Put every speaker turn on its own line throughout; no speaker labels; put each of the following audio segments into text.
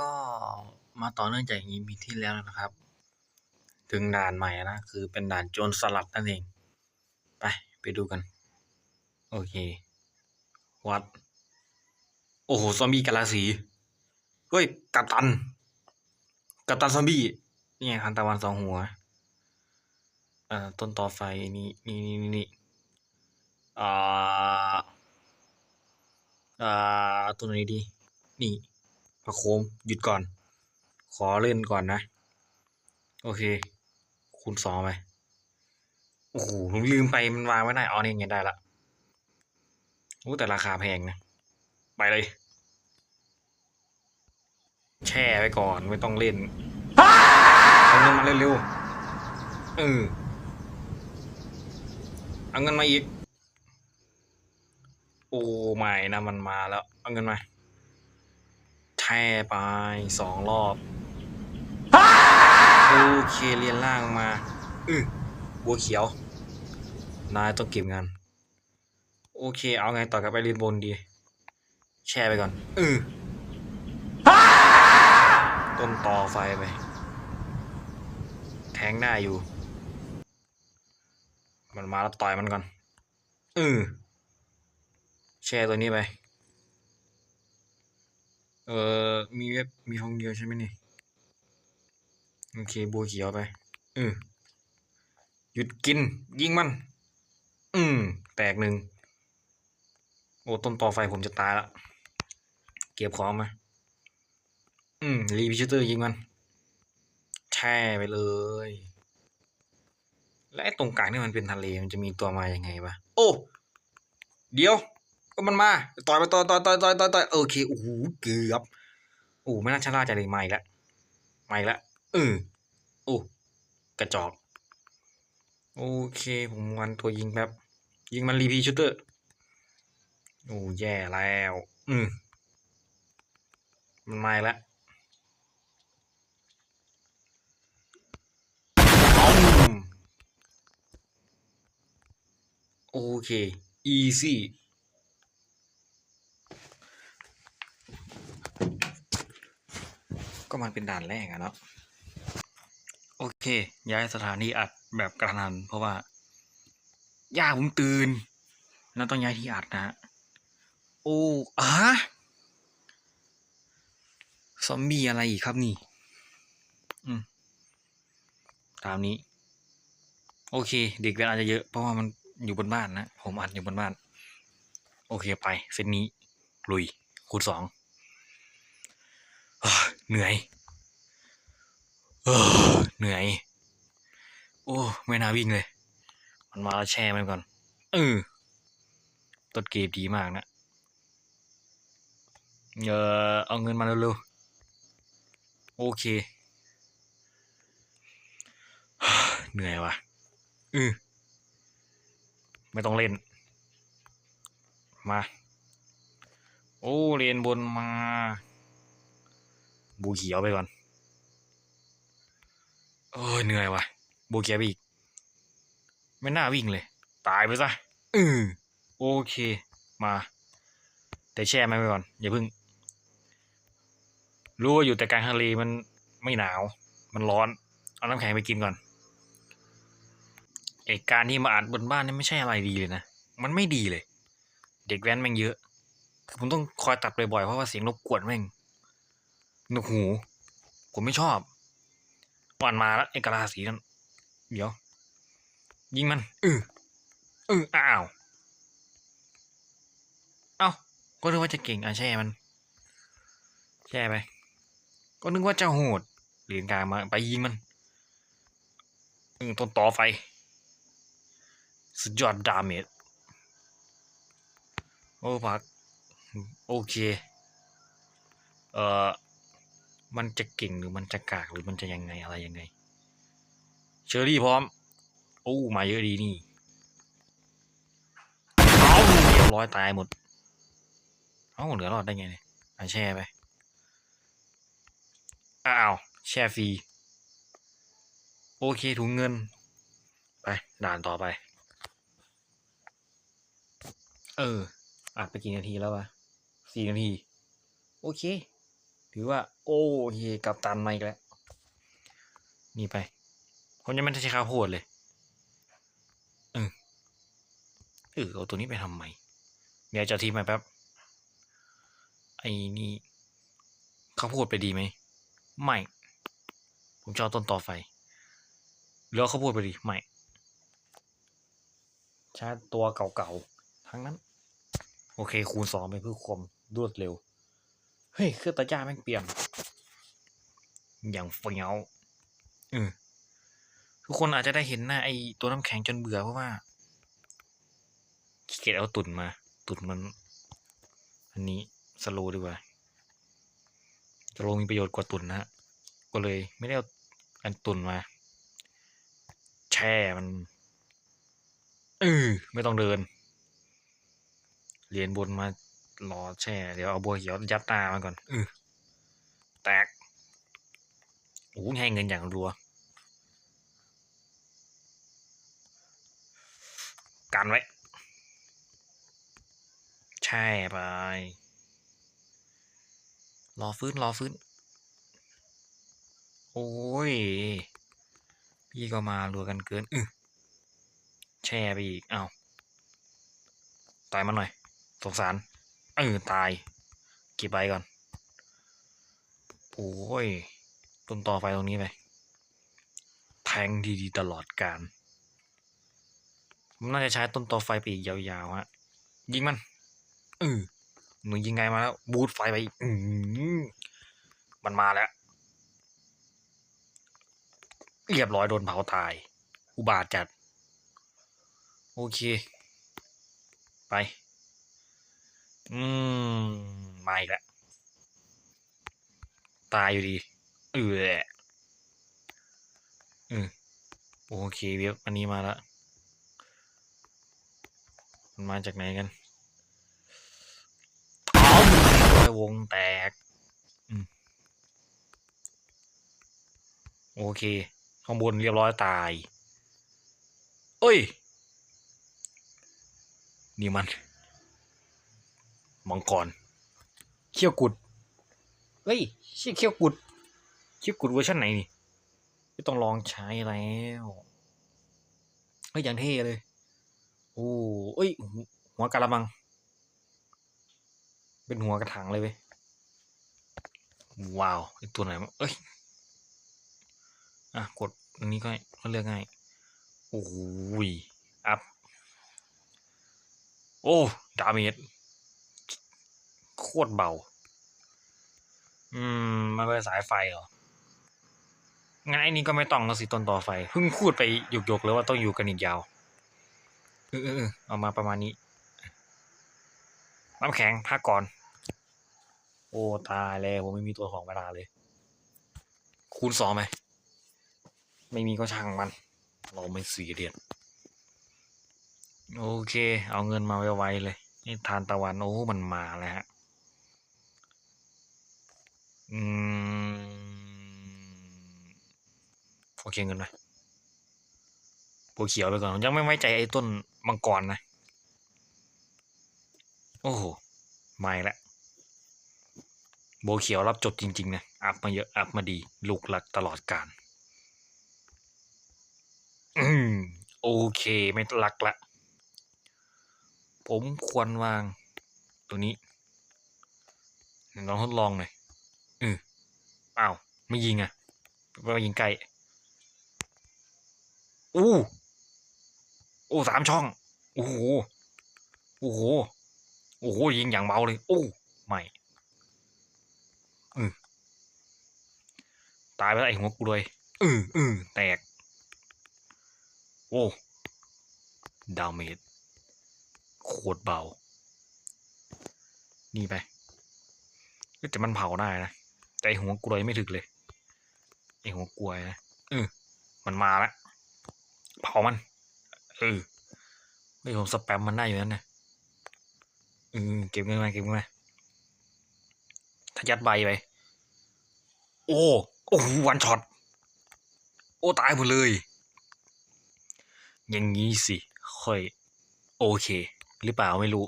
ก็มาต่อเนื่องจาก EP ที่แล้วนะครับ ถึงด่านใหม่นะ คือเป็นด่านโจรสลัดนั่นเอง ไป ไปดูกัน โอเค วัด โอ้โห ซอมบี้กาลาสี เฮ้ย กัปตัน กัปตันซอมบี้ นี่ไงคันตะวันสองหัวเอ่อต้นต่อไฟนี่นี่นี่นี่นี่อ่า อ่า ตัวไหนดี นี่ ประโคมหยุดก่อน ขอเล่นก่อนนะ โอเค คูณสองไปโอ้โหผมลืมไปมันวางไว้ไหนอ๋อนี่ไงได้ละโอ้แต่ราคาแพงนะ ไปเลย แช่ไว้ก่อนไม่ต้องเล่นเอาเงินมาเร็วๆเออเอาเงินมาอีก โอ้ไม่นะมันมาแล้ว เอาเงินมา แช่ไปสองรอบโอเคเรียนล่างมาอือบัวเขียว นายต้องเก็บงาน โอเค เอาไงต่อกับไปเรียนบนดี แช่ไปก่อนอือต้นต่อไฟไป แทงได้อยู่ มันมาแล้วต่อยมันก่อนอือแช่ตัวนี้ไป เออมีเว็บมีห้องเดียวใช่ไหมนี่ โอเคบัวเขียวไปเออหยุดกิน ยิงมัน อืม แตกหนึ่ง โอ้ต้นต่อไฟผมจะตายละ เก็บของมา อืม รีพิชเตอร์ยิงมัน แช่ไปเลย และตรงกลางนี่มันเป็นทะเลมันจะมีตัวมาอยังไงวะ โอ้ เดี๋ยว มันมาต่อยไปต่อยต่อยต่อยต่อยต่อยต่อยโอเคโอ้โหเกือบโอ้ไม่น่าชะล่าใจเลยไม่ละไม่ละเออโอ้กระจอกโอเคผมวันตัวยิงแบบยิงมันรีพีชูเตอร์โอ้แย่แล้ว อืมมันไม่ละโอเค easy ก็มันเป็นด่านแรกอะเนาะโอเค ย้ายสถานีอัดแบบกระทันหันเพราะว่าย่าผมตื่น แล้วต้องย้ายที่อัดนะฮะโอ้อะซอมบี้อะไรอีกครับนี่ อืม ตามนี้ โอเค เด็กเวลาจะเยอะ เพราะว่ามันอยู่บนบ้านนะ ผมอัดอยู่บนบ้าน โอเคไป เซตนี้ ลุย คูณสอง เหนื่อยเออเหนื่อย โอ้ ไม่น่าวิ่งเลย มันมาแล้วแช่มันก่อน เออต้นเกมดีมากนะเออเอาเงินมาเร็วๆ โอเค เหนื่อยว่ะอือไม่ต้องเล่น มา โอ้เรียนบนมา บูเขียวไปก่อนโอ้ยเหนื่อยว่ะบูเขียวไปอีก ไม่น่าวิ่งเลย ตายไปซะอือโอเค มา แต่แช่ไม่ไปก่อน อย่าเพิ่ง รู้ว่าอยู่แต่กลางทะเลมันไม่หนาว มันร้อน เอาน้ำแข็งไปกินก่อนไอการที่มาอัดบนบ้านนี่ไม่ใช่อะไรดีเลยนะ มันไม่ดีเลย เด็กแว้นแม่งเยอะผมต้องคอยตัดบ่อยๆ เพราะว่าเสียงรบกวนแม่ง หนวกหูผมไม่ชอบวันมาแล้วไอ้กะลาสีนั่นเดี๋ยว ยิงมันเออเอออ้าวเอ้าก็นึกว่าจะเก่งอะแช่มัน แช่ไป ก็นึกว่าจะโหดเหรียญกลางมาไปยิงมันออต้นต่อไฟ สุดยอดดาเมจโอ้พัก โอเค เอ่อ มันจะเก่งหรือมันจะกากหรือมันจะยังไงอะไรยังไง เชอรี่พร้อม โอ้มาเยอะดีนี่เอาเรียบร้อยตายหมด เอาเหลือรอดได้ไงเนี่ยอะแช่ไป อ้าวแช่ฟรี โอเคถุงเงิน ไป ด่านต่อไป เอออัดไปกี่นาทีแล้ววะสี่นาที โอเค ถือว่า โอ้เฮกับตันมาอีกแล้ว นี่ไป ผมยังไม่ได้ใช้ข้าวโพดเลยเออเออเอาตัวนี้ไปทำไมเดี๋ยวจะทีมาแป๊บ ไอ้นี่ข้าวโพดไปดีไหม ไม่ ผมชอบต้นต่อไฟหรือเข้าวโพดไปดี ไม่ใช้ตัวเก่าๆ ทั้งนั้น โอเค คูณสองไปเพื่อความรวดเร็ว ฮ้ยเครื่องตัดหญ้าแม่งเปลี่ยน อย่างเฟี้ยวเออทุกคนอาจจะได้เห็นหน้าไอตัวน้ำแข็งจนเบื่อเพราะว่าขี้เกียจเอาตุ่นมา ตุ่นมัน อันนี้สโลดีกว่าสโลมีประโยชน์กว่าตุ่นนะฮะก็เลยไม่ได้เอาอันตุ่นมา แช่มันเออไม่ต้องเดินเรียนบนมา รอแช่ เดี๋ยวเอาบัวเขียวยัดตามันก่อนเออแตกโอ้โหให้เงินอย่างรัว กันไว้ แช่ไป รอฟื้น รอฟื้น โอ้ย พี่ก็มารัวกันเกินอือแช่ไปอีก เอาตายมาหน่อย สงสาร เออตายเก็บใบก่อนโอ้ยต้นต่อไฟตรงนี้ไปแทงดีๆตลอดการผมน่าจะใช้ต้นต่อไฟไปอีกยาวๆฮะยิงมันเออหนูยิงไงมาแล้วบูทไฟไปอีกอืมมันมาแล้วเรียบร้อยโดนเผาตาย อุบาทจัด โอเค ไป อืมมาอีกแล้วตายอยู่ดีเอออืมโอเคเว็บอันนี้มาแล้วมันมาจากไหนกันอวงแตกอืมโอเค ข้างบนเรียบร้อยตาย เอ้ย นี่มัน มังกรเขี้ยวกุดเฮ้ยชื่อเขี้ยวกุดเขี้ยวกุดเวอร์ชันไหนนี่ไม่ต้องลองใช้แล้วเฮ้ยอย่างเท่เลยโอ้เอ้ย หัวกะละมัง เป็นหัวกระถางเลยเว้ยว้าวไอตัวไหนวะเอ้ยอะกดอันนี้ก็ก็เลือกง่ายโอ้ยอัพโอ้ ดาเมจ โคตรเบา อืม มันเป็นสายไฟเหรอ งั้นไอ้นี้ก็ไม่ต้องแล้วสิต้นต่อไฟ เพิ่งพูดไปหยกๆเลยว่าต้องอยู่กันอีกยาวเออเออเออเอามาประมาณนี้ น้ำแข็งพักก่อน โอ้ตายแล้วผมไม่มีตัวของเวลาเลย คูณสองไหม ไม่มีก็ช่างมัน เราไม่สีเรียนโอเค เอาเงินมาไวๆเลยนี่ทานตะวัน โอ้ มันมาแล้วฮะ อืมโอเคเงินไหมบัวเขียวไปก่อนยังไม่ไว้ใจไอ้ต้นมังกรนะ โอ้โหไม่ละบัวเขียวรับจบจริง ๆ นะ อัพมาเยอะ อัพมาดี ลูกหลักตลอดการ อืม โอเค ไม่รักละ ผมควรวาง ตัวนี้ลองทดลองหน่อย อ้าวไม่ยิงอะไม่ยิงไกลอู้โอ้สามช่องโอ้โหโอ้โหโอ้โหยิงอย่างเบาเลยโอ้ไม่อือตายไปแล้วไอ้หัวกูเลยอืออือแตกโอ้ดาวเมจโคตรเบา นี่ไปแต่มันเผาได้นะ แต่ไอหัวกลวยไม่ถึกเลยไอหัวกลวยนะเออมันมาแล้วเผามัน เออเฮ้ยผมสแปมมันได้อยู่นั่นนะเออเก็บเงินมาเก็บเงินมาทะยัดใบไปโอ้โอ้วันช็อตโอ้ตายหมดเลย อย่างนี้สิ ค่อย โอเค หรือเปล่าไม่รู้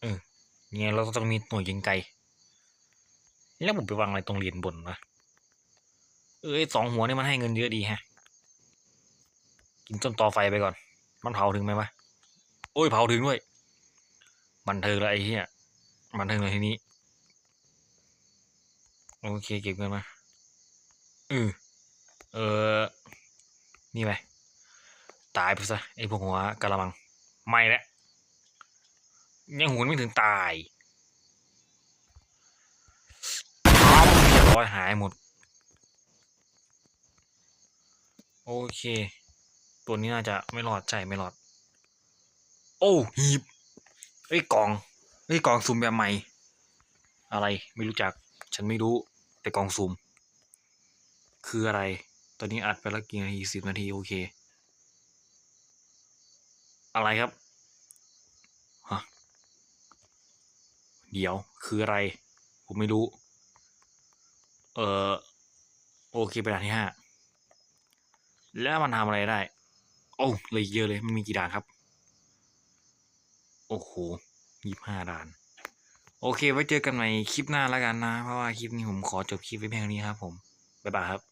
เออเนี่ยเราต้องมีหน่วยยิงไกล แล้วผมไปวางอะไรตรงเหรียญบนวะเอ้ยสองหัวนี่มันให้เงินเยอะดีฮะ กินต้นตอไฟไปก่อน มันเผาถึงไหมวะโอ้ยเผาถึงด้วยบันเทิงแล้วไอ้เหี้ยบันเทิงเลยทีนี้ โอเคเก็บเงินมาเออเออนี่ไปตายไปซะไอ้พวกหัวกะละมัง ไม่แล้วยังหุนไม่ถึงตาย อยหายหมด โอเค ตัวนี้น่าจะไม่รอดใช่ไม่รอด โอ้หีบเฮ้กล่องเฮ้กล่องซุ่มแบบใหม่ อะไรไม่รู้จัก ฉันไม่รู้ แต่กล่องซุ่มคืออะไร ตอนนี้อัดไปแล้วกี่นาทีสิบนาทีโอเค อะไรครับฮะเดี๋ยวคืออะไร ผมไม่รู้ เออโอเคไปด่านที่ห้าแล้วมันทำอะไรได้ โอ้เลยเยอะเลยมันมีกี่ด่านครับ โอ้โหยี่ห้าด่าน โอเคไว้เจอกันใหม่คลิปหน้าแล้วกันนะ เพราะว่าคลิปนี้ผมขอจบคลิปไว้เพียงนี้ครับผม บ๊ายบายครับ